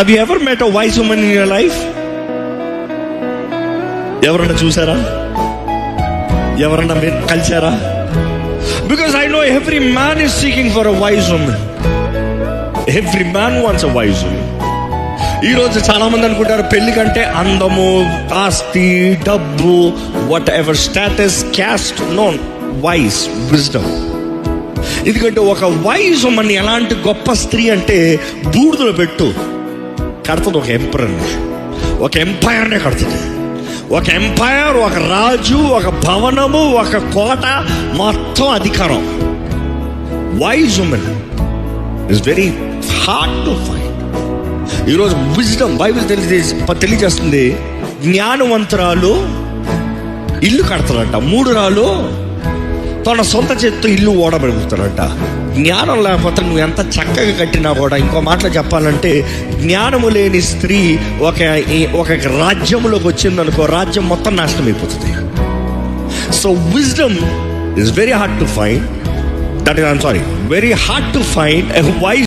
Have you ever met a wise woman in your life ఎవరన్నా చూసారా? ఎవరన్నా మీరు కలిసారా? Because I know every man is seeking for a wise woman every man wants a wise woman ఈరోజు చాలామంది చాలా మంది అనుకుంటారు పెళ్ళి కంటే అందము ఆస్తి డబ్బు whatever status caste known wise wisdom ఎందుకంటే ఒక వైజ్ ఉమెన్ ఎలాంటి గొప్ప స్త్రీ అంటే బూడిదలో పెట్టు. కడుతుంది ఒక ఎంపరర్ ఒక ఎంపైర్నే కడుతుంది ఒక ఎంపైర్ ఒక రాజు ఒక భవనము ఒక కోట మొత్తం అధికారం wise woman is very hard to find ఈరోజు విజ్డమ్ బైబిల్ తెలియజే తెలియజేస్తుంది జ్ఞానవంతురాలు ఇల్లు కడతారంట మూడు రాళ్ళు తన సొంత చేతితో ఇల్లు ఓడబెడుగుతాడంట. జ్ఞానం లేకపోతే నువ్వు ఎంత చక్కగా కట్టినా కూడా ఇంకో మాటలో చెప్పాలంటే జ్ఞానము లేని స్త్రీ ఒక ఒక రాజ్యంలోకి వచ్చిందనుకో రాజ్యం మొత్తం నాశనం అయిపోతుంది. So wisdom is very hard to find that is I'm sorry very hard to find wise